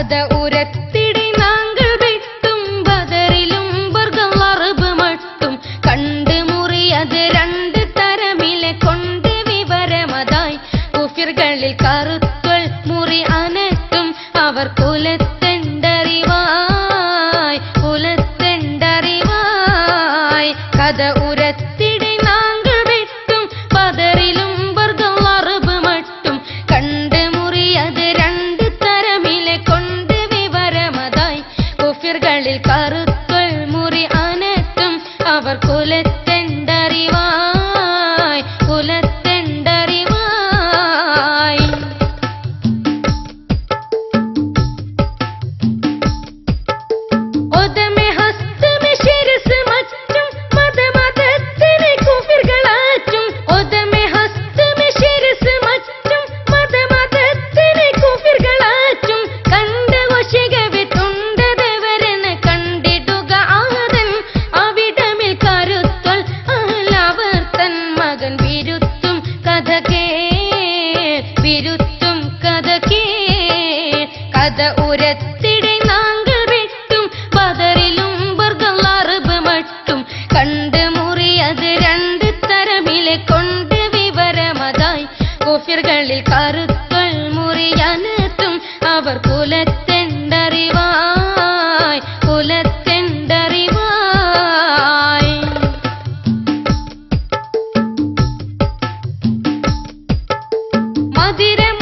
കഥ ഉരത്തിടി നാങ്കൾ വെട്ടും ബദറിലും ബർഗം അറബ് മട്ടും കണ്ട് മുറിയത് രണ്ട് തരമിലെ കൊണ്ട് വിവരമതായി കുഫിർകളിൽ കറുത്തൊൾ മുറി അനത്തും അവർ കുലത്തെണ്ടറിവായി കുലത്തെണ്ടറിവായി കഥ ഉരത്തിടി colectivo. കഥ ഉരത്തിടെ നാങ്കൾ വെട്ടും. പതറിലും ബർഗം അറബ് മട്ടും. കണ്ട് മുറിയത് രണ്ട് തരമിലെ കൊണ്ട് വിവരമതായി. കോഫിർകളിൽ കറുത്തൊൾ മുറിയനത്തും അവർ കുലത്തെണ്ടറിവായി. കുലത്തെണ്ടറിവായി. മതിരമുറ്റനെ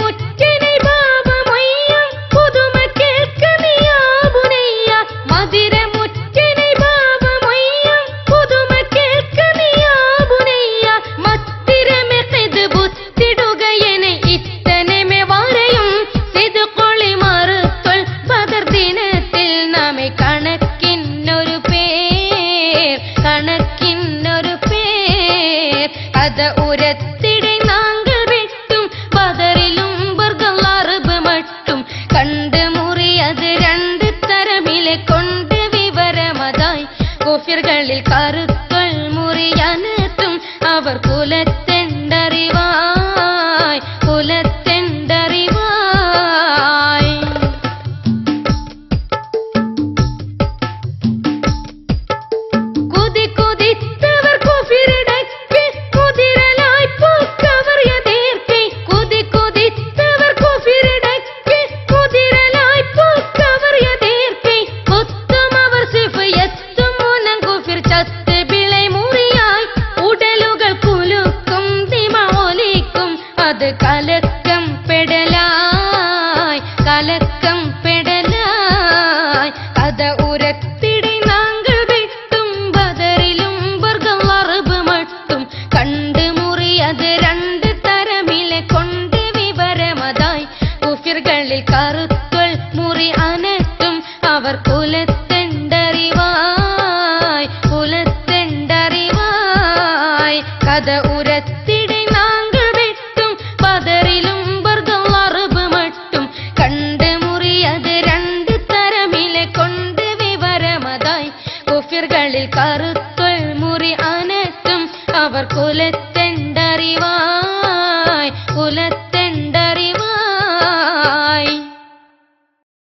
കഥ ഉരത്തിടെ നാങ്കൾ വെട്ടും ബദറിലും ബർഗം അറബ് മട്ടും കണ്ട് മുറിയത് രണ്ട് തരമിലെ കൊണ്ട് വിവരമതായി കോഫിർകളിൽ കറുത്തൊൾ മുറിയനത്തും അവർ കുലത്തെണ്ടറിവായി അത് കലക്കം പെടലായി കലക്കം പെടലായി. കഥ ഉരത്തിടി നാങ്കൾ വിട്ടും ബദറിലും വർഗം അറബ് മട്ടും. കണ്ട് മുറിയത് രണ്ട് തരമിലെ കൊണ്ട് വിവരമതായി. കുഫിർകളിൽ കറുത്തൊൾ മുറി അനത്തും അവർ കുലത്തെണ്ടറിവായി கண்ணில் கருத்துள் முறி அனைத்தும் அவர் குலத்தெண்டறிவாய் குலத்தை